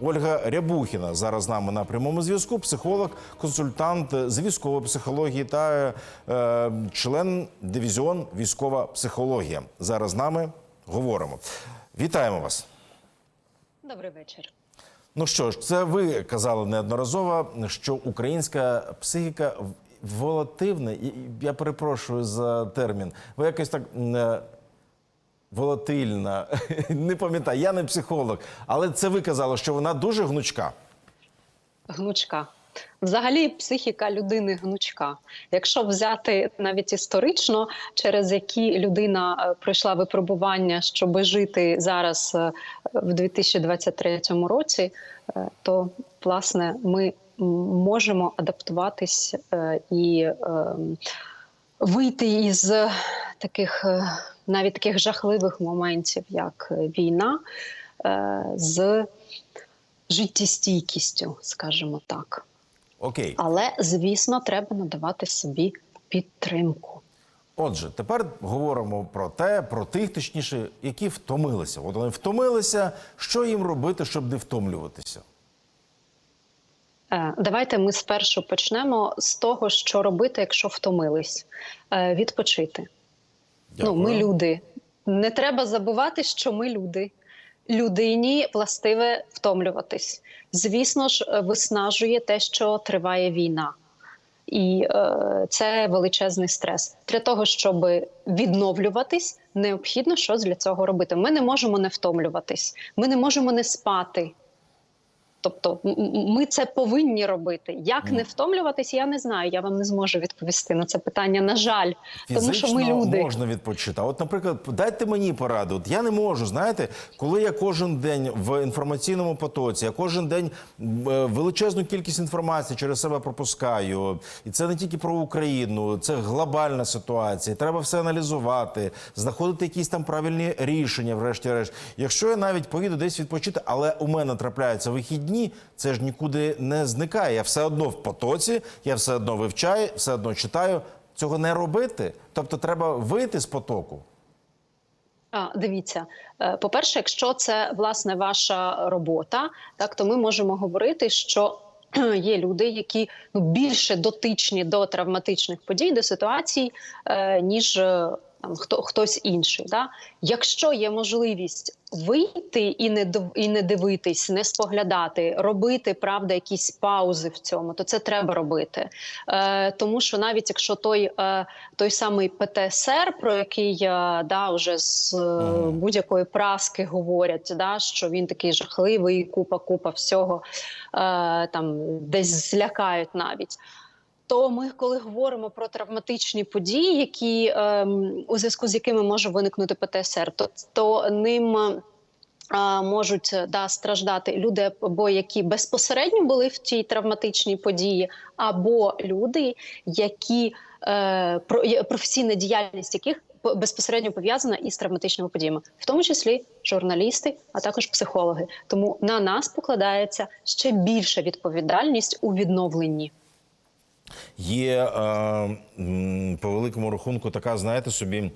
Ольга Рябухіна зараз з нами на прямому зв'язку. Психолог, консультант з військової психології та е, член дивізіон військова психологія. Зараз з нами говоримо. Вітаємо вас. Добрий вечір. Ну що ж, це ви казали неодноразово, що українська психіка волативна. Я перепрошую за термін. Ви якось так е, волатильна. Не пам'ятаю, я не психолог, але це ви казали, що вона дуже гнучка. Гнучка. Взагалі, психіка людини гнучка. Якщо взяти навіть історично, через які людина е, пройшла випробування, щоб жити зараз е, в 2023 році, е, то власне ми можемо адаптуватись і е, вийти із таких навіть таких жахливих моментів, як е, війна, е, з життєстійкістю, скажімо так. Окей. Але звісно, треба надавати собі підтримку. Отже, тепер говоримо про те, про тих, точніше, які втомилися. От вони втомилися. Що їм робити, щоб не втомлюватися? Е, Давайте ми спершу почнемо з того, що робити, якщо втомились. Е, Ну, ми люди. Не треба забувати, що ми люди. Людині властиве втомлюватись. Звісно ж, е, виснажує те, що триває війна. І е, це величезний стрес. Для того, щоб відновлюватись, необхідно щось для цього робити. Ми не можемо не втомлюватись, ми не можемо не спати. Тобто, ми це повинні робити. Як не втомлюватись, я не знаю. Я вам не зможу відповісти на це питання. На жаль, тому що ми люди. можна відпочити. А от, наприклад, дайте мені пораду. От я не можу, знаєте, коли я кожен день в інформаційному потоці, я кожен день е, величезну кількість інформації через себе пропускаю. І це не тільки про Україну, це глобальна ситуація. Треба все аналізувати, знаходити якісь там правильні рішення, врешті-решт. Якщо я навіть поїду десь відпочити, але у мене трапляються вихідні, це ж нікуди не зникає. Я все одно в потоці, я все одно вивчаю, все одно читаю. Цього не робити, тобто треба вийти з потоку. А, дивіться, е, по-перше, якщо це власне ваша робота, так то ми можемо говорити, що є люди, які ну більше дотичні до травматичних подій, до ситуацій, е, ніж е, там хто хтось інший. Да? Якщо є можливість вийти і не і не дивитись, не споглядати, робити правда якісь паузи в цьому, то це треба робити. Е, тому що навіть якщо той, е, той самий ПТСР, про який е, да, вже з е, будь-якої праски говорять, да, що він такий жахливий, купа, купа всього е, там десь злякають навіть. То ми, коли говоримо про травматичні події, які ем, у зв'язку з якими може виникнути ПТСР, то, то ним е, можуть е, да, страждати люди, або які безпосередньо були в тій травматичній події, або люди, які е, про, професійна діяльність яких безпосередньо пов'язана із травматичними подіями, в тому числі журналісти, а також психологи. Тому на нас покладається ще більша відповідальність у відновленні. Є е, по великому рахунку така, знаєте собі.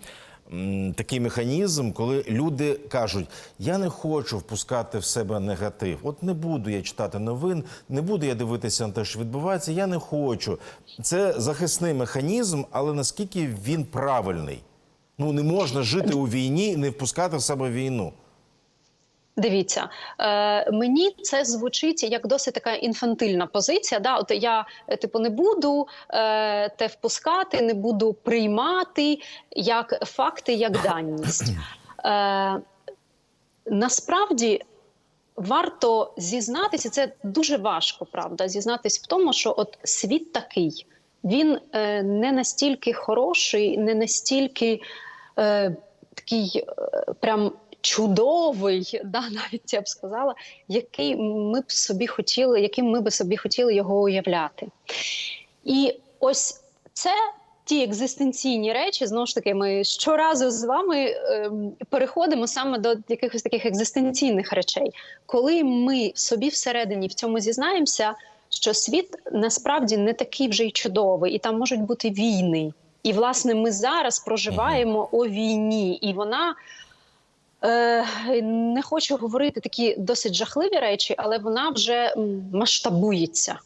Такий механізм, коли люди кажуть: я не хочу впускати в себе негатив. От не буду я читати новин, не буду я дивитися на те, що відбувається. Я не хочу. Це захисний механізм, але наскільки він правильний? Ну не можна жити у війні і не впускати в себе війну. Дивіться, е, мені це звучить як досить така інфантильна позиція. Да? От я е, типу не буду е, те впускати, не буду приймати як факти, як даність. Е, насправді варто зізнатися, це дуже важко, правда, зізнатись в тому, що от світ такий, він е, не настільки хороший, не настільки е, такий е, прям чудовий, да, навіть я б сказала, який ми б собі хотіли, яким ми б собі хотіли його уявляти. І ось це ті екзистенційні речі, знову ж таки, ми щоразу з вами ем, переходимо саме до якихось таких екзистенційних речей. Коли ми собі всередині в цьому зізнаємося, що світ насправді не такий вже й чудовий, і там можуть бути війни. І власне ми зараз проживаємо у війні, і вона Е, не хочу говорити такі досить жахливі речі, але вона вже масштабується.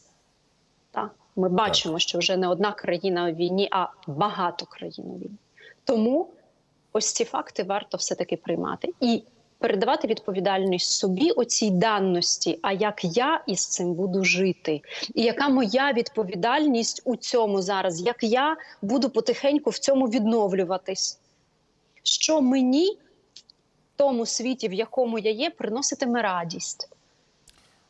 Так? Ми бачимо, що вже не одна країна у війні, а багато країн у війні. Тому ось ці факти варто все-таки приймати і передавати відповідальність собі у цій даності. А як я із цим буду жити? І яка моя відповідальність у цьому зараз? Як я буду потихеньку в цьому відновлюватись? Що мені тому світі, в якому я є, приноситиме радість?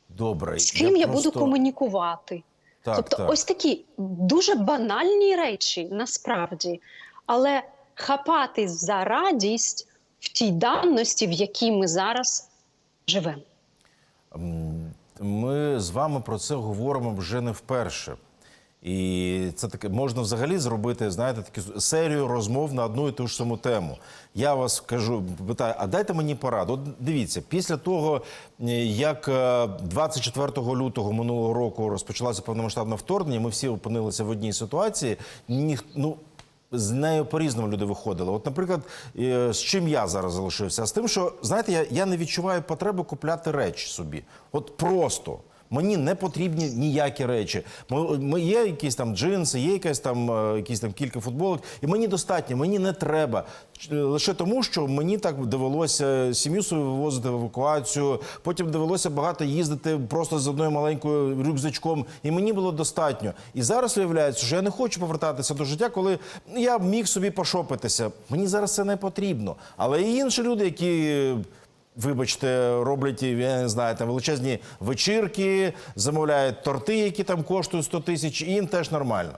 Добре. З ким я, буду просто- комунікувати? Так, тобто, так. ось такі дуже банальні речі насправді, але хапатись за радість в тій даності, в якій ми зараз живемо. Ми з вами про це говоримо вже не вперше. І це таке можна взагалі зробити, знаєте, таку серію розмов на одну і ту ж саму тему. Я вас кажу, питаю, а дайте мені пораду. От дивіться, після того, е, як е, 24 лютого минулого року розпочалося повномасштабне вторгнення, ми всі опинилися в одній ситуації. Ніх, ну, з нею по-різному люди виходили. От, наприклад, е, з чим я зараз залишився? З тим, що знаєте, я, я не відчуваю потреби купляти речі собі. От просто. Мені не потрібні ніякі речі. Ми, є якісь там джинси, є якась там е, якісь там кілька футболок, і мені достатньо, мені не треба. Е, Лише тому, що мені так довелося сім'ю свою вивозити в евакуацію. Потім довелося багато їздити просто з одною маленькою рюкзачком, і мені було достатньо. І зараз виявляється, що я не хочу повертатися до життя, коли я міг собі пошопитися. Мені зараз це не потрібно. Але є інші люди, які. Вибачте, роблять я не знаю, там величезні вечірки, замовляють торти, які там коштують 100 тисяч, і їм теж нормально.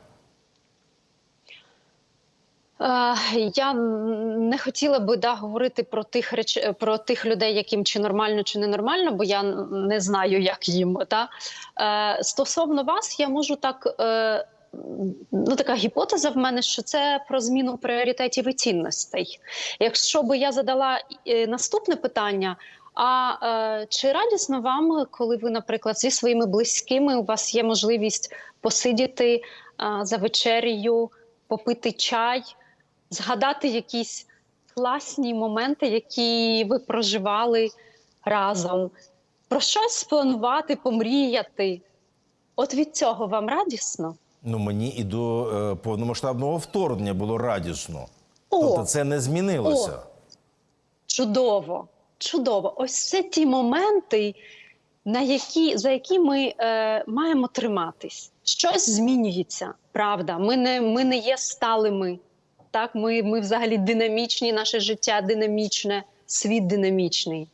Е, Я не хотіла би да, говорити про тих реч... про тих людей, яким чи нормально, чи ненормально, бо я не знаю, як їм. Та? Е, стосовно вас, я можу так. Ну, така гіпотеза в мене, що це про зміну пріоритетів і цінностей. Якщо би я задала е, наступне питання: а е, чи радісно вам, коли ви, наприклад, зі своїми близькими у вас є можливість посидіти е, за вечерею, попити чай, згадати якісь класні моменти, які ви проживали разом, про щось спланувати, помріяти? От від цього вам радісно? Ну мені і до е, повномасштабного вторгнення було радісно. О! Тобто це не змінилося. О! Чудово, чудово. Ось це ті моменти, на які, за які ми е, маємо триматись. Щось змінюється, правда. Ми не, ми не є сталими. Так, ми, ми взагалі динамічні, наше життя динамічне, світ динамічний.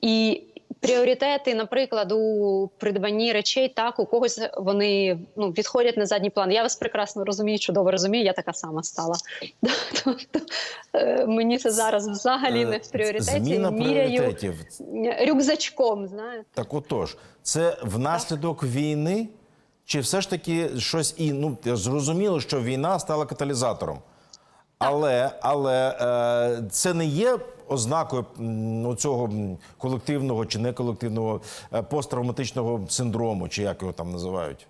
І пріоритети, наприклад, у придбанні речей, так, у когось вони ну, відходять на задній план. Я вас прекрасно розумію, чудово розумію, я така сама стала. Тобто е, мені це зараз взагалі не в пріоритеті. Зміна Міряю рюкзачком, знаєте. Так отож, це внаслідок війни, чи все ж таки щось і ну зрозуміло, що війна стала каталізатором. Але, але е, це не є ознакою цього колективного чи неколективного е, посттравматичного синдрому, чи як його там називають.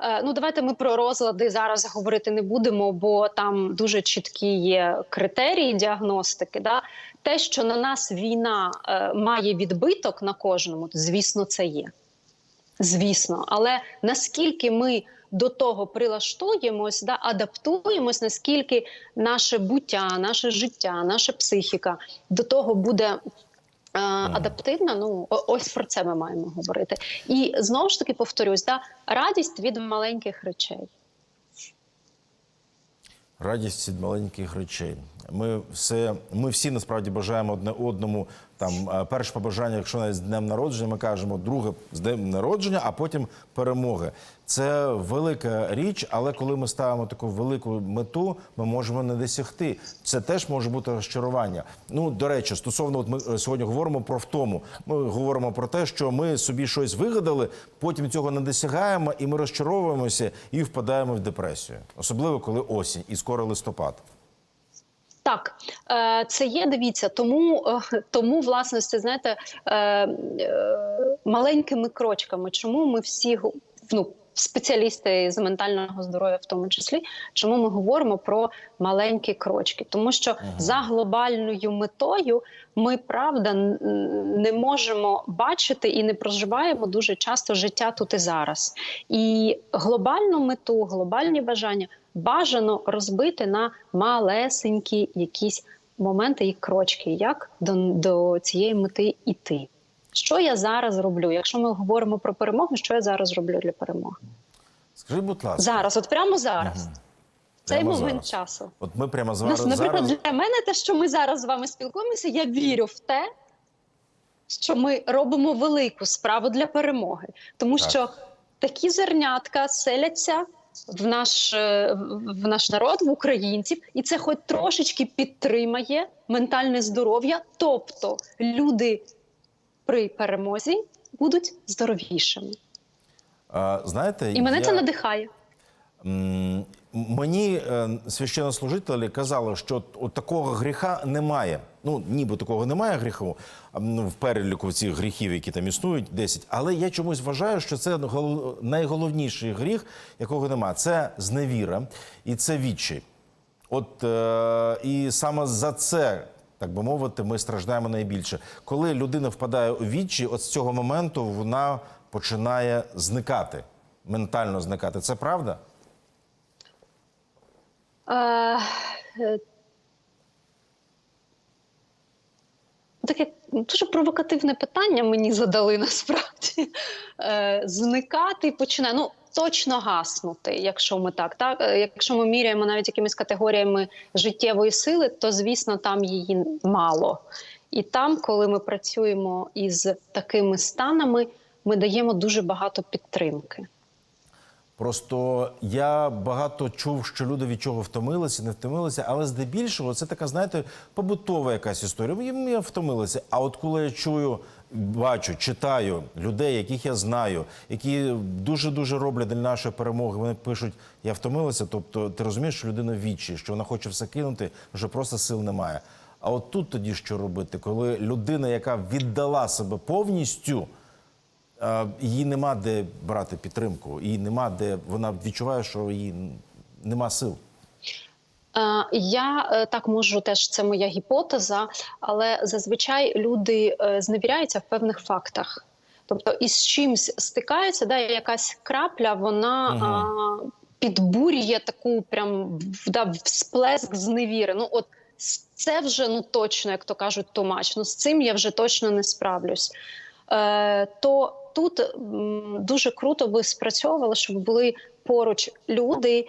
Е, Ну, давайте ми про розлади зараз говорити не будемо, бо там дуже чіткі є критерії діагностики. Да? Те, що на нас війна е, має відбиток на кожному, звісно, це є. Звісно, але наскільки ми до того прилаштуємось, да, адаптуємось, наскільки наше буття, наше життя, наша психіка до того буде е, адаптивна, ну ось про це ми маємо говорити. І знову ж таки повторюсь, да, радість від маленьких речей. Радість від маленьких речей. Ми все, ми всі насправді бажаємо одне одному. Там е, перше побажання, якщо навіть з днем народження, ми кажемо друге з днем народження, а потім перемоги. Це велика річ, але коли ми ставимо таку велику мету, ми можемо не досягти. Це теж може бути розчарування. Ну до речі, стосовно от ми е, сьогодні говоримо про втому. Ми говоримо про те, що ми собі щось вигадали, потім цього не досягаємо, і ми розчаровуємося і впадаємо в депресію, особливо коли осінь і скоро листопад. Так, е, це є. Дивіться, тому е, тому власне це знаєте е, маленькими крочками. Чому ми всі ну, спеціалісти з ментального здоров'я, в тому числі, чому ми говоримо про маленькі крочки, тому що за глобальною метою ми правда не можемо бачити і не проживаємо дуже часто життя тут і зараз. І глобальну мету, глобальні бажання бажано розбити на малесенькі якісь моменти і крочки, як до, до цієї мети іти. Що я зараз роблю? Якщо ми говоримо про перемогу, що я зараз роблю для перемоги? Скажіть, будь ласка, Зараз, от прямо зараз. Цей Прямо момент зараз. часу. от ми прямо Нас, зараз, наприклад, зараз для мене те, що ми зараз з вами спілкуємося, я вірю в те, що ми робимо велику справу для перемоги, тому Так. що такі зернятка селяться в наш, е, в наш народ, в українців, і це хоч трошечки підтримає ментальне здоров'я. Тобто люди при перемозі будуть здоровішими. А, знаєте, І мене я... це надихає. Мені е, священнослужителі казали, що от, такого гріха немає. Ну, ніби такого немає гріху ну, в переліку цих гріхів, які там існують, 10. Але я чомусь вважаю, що це найголовніший гріх, якого немає. Це зневіра і це відчай. От е, і саме за це, так би мовити, ми страждаємо найбільше. Коли людина впадає у відчай, от з цього моменту вона починає зникати, ментально зникати. Це правда? Е, е, Таке дуже провокативне питання мені задали насправді. Е, зникати починає. Ну, точно гаснути, якщо ми так. так? Якщо ми міряємо навіть якимись категоріями життєвої сили, то звісно там її мало. І там, коли ми працюємо із такими станами, ми даємо дуже багато підтримки. Просто я багато чув, що люди від чого втомилися, не втомилися, але здебільшого це така, знаєте, побутова якась історія. Їм я втомилися. А от коли я чую, бачу, читаю людей, яких я знаю, які дуже дуже роблять для нашої перемоги, вони пишуть, я втомилася. Тобто, ти розумієш, що людина відчі, що вона хоче все кинути, вже просто сил немає. А от тут тоді що робити, коли людина, яка віддала себе повністю. Їй нема де брати підтримку, їй нема де вона відчуває, що їй нема сил. Е, Я е, так можу теж це моя гіпотеза, але зазвичай люди е, зневіряються в певних фактах. Тобто, із чимсь стикаються, да, якась крапля, вона а, підбурює таку прям да, всплеск зневіри. Ну, от це вже ну точно, як то кажуть, тумач. Ну з цим я вже точно не справлюсь. Е, то тут дуже круто би спрацьовувало, щоб були поруч люди,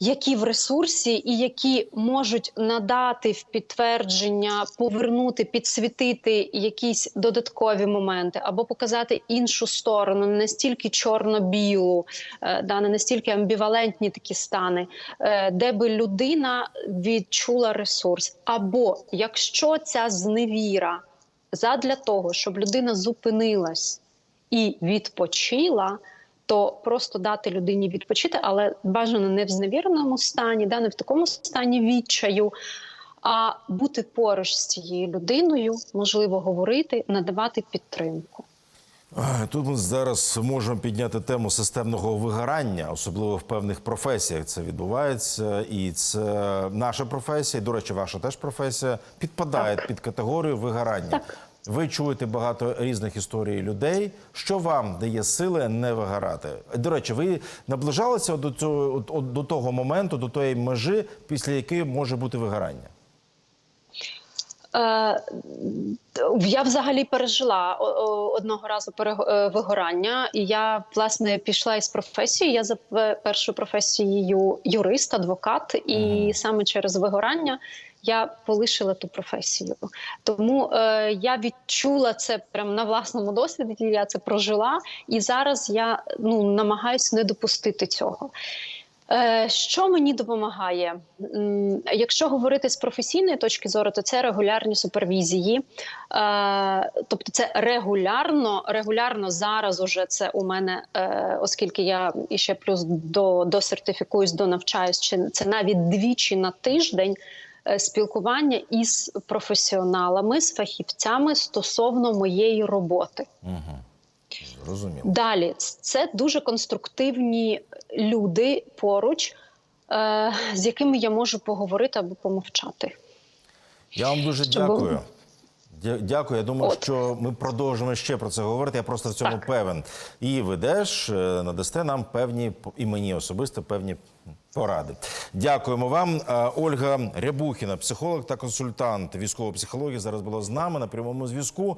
які в ресурсі і які можуть надати в підтвердження, повернути, підсвітити якісь додаткові моменти, або показати іншу сторону, не настільки чорно-білу, е, да, не настільки амбівалентні такі стани, е, де би людина відчула ресурс. Або якщо ця зневіра задля того, щоб людина зупинилась і відпочила, то просто дати людині відпочити, але бажано не в зневіреному стані, да, не в такому стані відчаю, а бути поруч з цією людиною, можливо, говорити, надавати підтримку. Тут ми зараз можемо підняти тему системного вигорання, особливо в певних професіях це відбувається, і це наша професія, і, до речі, ваша теж професія підпадає Так. під категорію вигорання. Так. Ви чуєте багато різних історій людей. Що вам дає сили не вигорати? До речі, ви наближалися до цього до того моменту, до тої межі, після якої може бути вигорання? Е, я взагалі пережила одного разу е, вигорання, і я власне пішла із професії. Я за пе- першою професією юрист, адвокат, і саме через вигорання я полишила ту професію. Тому е, я відчула це прямо на власному досвіді. Я це прожила, і зараз я ну намагаюся не допустити цього. Е, Що мені допомагає? Якщо говорити з професійної точки зору, то це регулярні супервізії. Е, Тобто, це регулярно, регулярно зараз уже це у мене, е, оскільки я іще плюс до, досертифікуюсь, донавчаюсь, чи це навіть двічі на тиждень. Е, Спілкування із професіоналами, з фахівцями стосовно моєї роботи. Угу. Зрозуміло. Далі це дуже конструктивні люди поруч, е, з якими я можу поговорити або помовчати. Я вам дуже Щоб- дякую. Дя- Дякую. Я думаю, От. що ми продовжимо ще про це говорити. Я просто в цьому Так. певен. І ведеш, надасте нам певні і мені особисто певні поради. Дякуємо вам. Е, Ольга Рябухіна, психолог та консультант військової психології, зараз була з нами на прямому зв'язку.